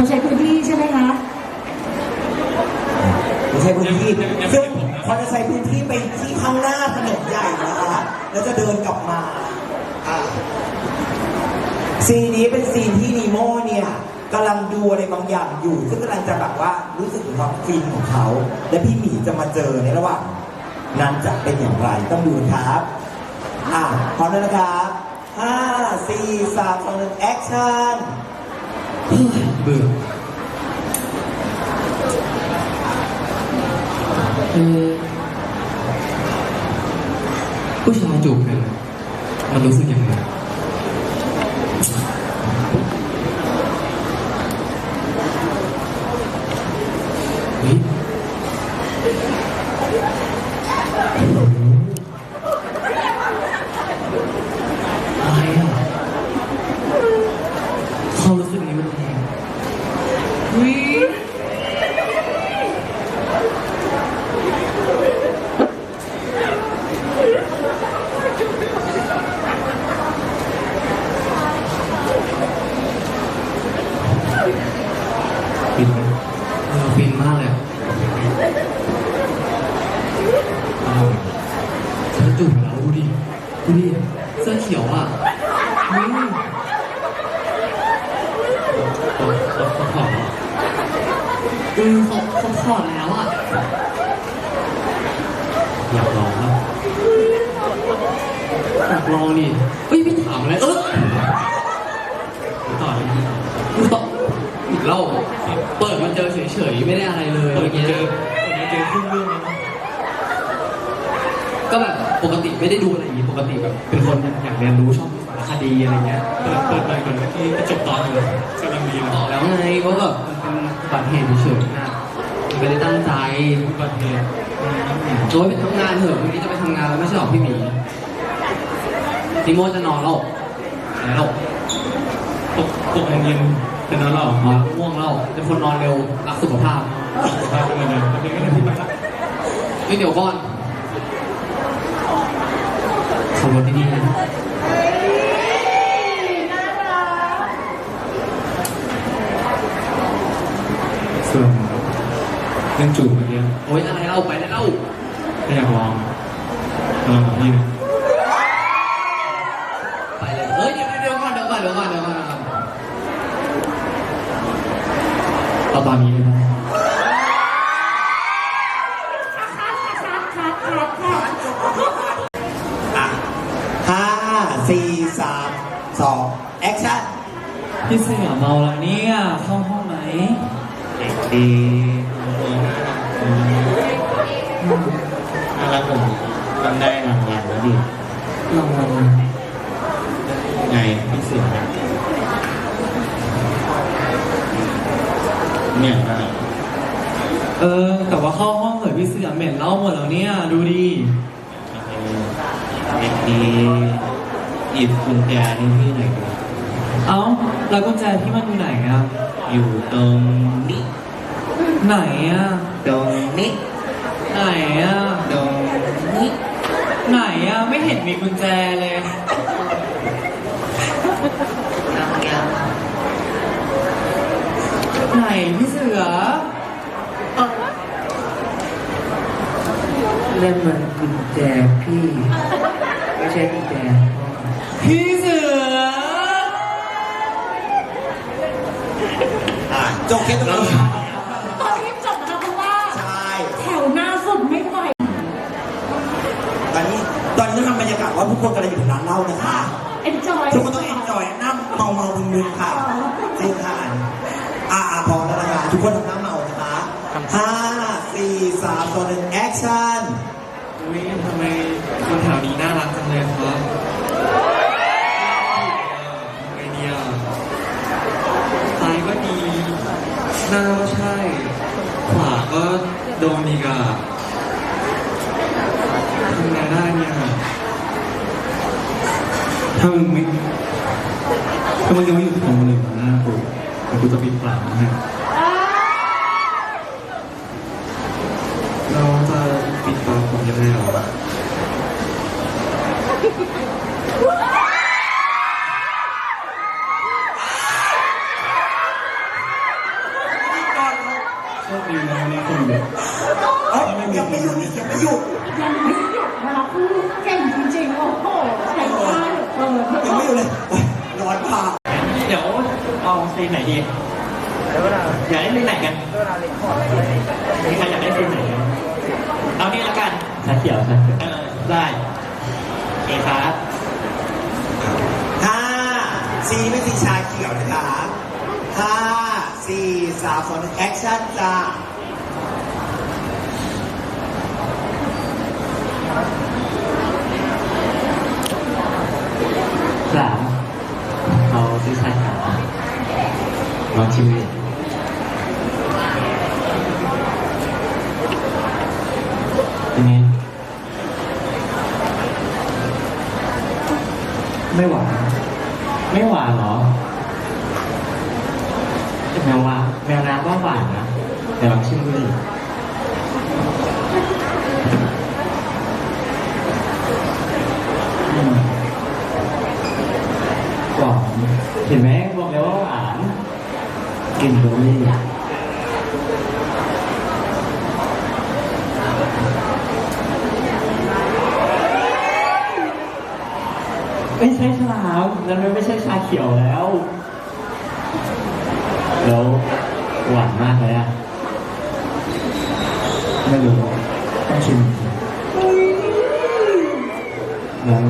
เขาใช้พื้นที่ใช่ไหมคะ ไม่ใช่พื้นที่ยังยังซึ่งยังไม่ผมนะเขาจะใช้พื้นที่ไปที่ข้างหน้าถนนใหญ่นะคะแล้วจะเดินกลับมาอะซีนนี้เป็นซีนที่นีโม่เนี่ยกำลังดูอะไรบางอย่างอยู่ ซึ่งกำลังจะแบบว่ารู้สึกถึงความฟินของเขา และพี่หมีจะมาเจอในระหว่างนั้นจะเป็นอย่างไรต้องดูนะครับ อะพร้อมแล้วนะครับห้าสี่สามสองหนึ่งแอคชั่น เบื่อเออผู้ชายจูบกันน่ะมันรู้สึกยังไงเฮ้ยอะไรอะความรู้สึกนี้มันยังไงเฮ้ย ฟินไหมเออฟินมากเลยอะอ้าวเธอจุ่มแล้วดู ดิดูดิเสื้อเขียวอะอืมเขาเขาเขาถอดเหรอเออเขาเขาถอดแล้วอะ อยากลองนะอยากลองดิเอ้ยไม่ถามอะไรเออต่อเลยกูต่ออีกเล่าเปิดมาเจอเฉยๆไม่ได้อะไรเลยเปิดมื่มากี้เจอเปิดมาเจอครึ่งเรื่องแล้วนะ ก็แบบปกติไม่ได้ดูอะไรอย่างนี้ปกติแบบเป็นคนอยากเรียนรู้ชอบสารคดีอะไรเงี้ยเปิดเปิดไปก่อนเมื่อกี้จะจบตอนอยู่กำลังดีเลยต่อแล้วไงเพราะแบบมันเป็นอุบัติเหตุเฉยๆนะไม่ได้ตั้งใจอุบัติเหตุโดยไปทำงานเถอะวันนี้จะไปทำงานแล้วไม่ใช่หรอพี่หมีติโมจะนอนแล้วไหนแล้วตกตกโมงเย็นเป็นนั้นหรออ๋อง่วงแล้วเป็นคนนอนเร็วรักสุขภาพพาไปเลยนะเป็นยังไงที่บ้านไม่เดี๋ยวก่อนขับ รถดีๆนะส่วนเรื่องจูบเมื่อกี้โอ๊ยอะไรเล่าไปแล้วเล่าอยากลองลองกับพี่นะไปเลยเฮ้ยเดี๋ยวเดี๋ยวก่อนเดี๋ยวก่อนเดี๋ยวก่อนเดี๋ยวก่อนเอาตอนนี้เลยนะอะห้า สี่สามสองแอคชั่นพี่เสือเมาแล้วเนี่ยเข้าห้องไหมเด็กดีน่ารักผมมันได้รางวัลแล้วดิรางวัลไงพี่เสือเนี่ยนะเออ แต่ว่าเข้าห้องเหมือนพี่เสือเหม็นเหล้าหมดแล้วเนี่ย ดูดิเด็กดี หยิบกุญแจให้พี่หน่อยดิเอ้าแล้วกุญแจพี่มันอยู่ไหนอะอยู่ตรงนี้ไหนอะตรงนี้ไหนอะตรงนี้ไหนอะไม่เห็นมีกุญแจเลยไหนพี่เสือเล่นมันกุญแจพี่ ไม่ใช่กุญแจ จบแค่ตรงนี้ตอนนี้จบนะคะเพราะว่าใช่แถวหน้าสุดไม่ไหวตอนนี้ตอนนี้ต้องทำบรรยากาศว่าทุกคนกำลังอยู่ในร้านเหล้านะคะเอ็นจอยทุกคนต้องเอ็นจอยนั่งเมาเมามึนมึนๆค่ะจริงค่ะอะอะพอแล้วนะคะทุกคนทำหน้าเมานะคะห้าสี่สามสองหนึ่งแอคชั่นอุ้ยทำไมคนแถวนี้น่ารัก ถ้ามึงไม่ถ้ามึงยังไม่หยุดมองเลยหน้ากูเดี๋ยวกูจะปิดปากมึงให้ ชคดีนะวันนี้คนเยอะเอ้ยยังไม่หยุดอยังไม่หยุดยังไม่หยุดเวลาพูดเก่งจริงๆ โอ้โหใช้ได้เออยังไม่หยุดเลยโอ๊ยร้อนผ่าเดี๋ยวเอาซีนไหนดีอยากได้ซีนไหนกันมีใครอยากได้ซีนไหนกันเอานี่ละกันชาเขียวชาเขียวเออได้โอครับห้าสีเป็นสีชาเขียวนะคะห้าสี่สามสองแอคชั่นจ้า ลองชิมเป็นไงไม่หวานไม่หวานเหรอแมวว่าแมวน้ำว่าหวานนะเดี๋ยวลองชิมดูดิหวานเห็นไหมบอกแล้วว่า กินเบอร์รี่ไม่ใช่ชาแล้วมันไม่ใช่ชาเขียวแล้ว แล้วหวานมากเลยอะ ไม่รู้ต้องชิมงั้น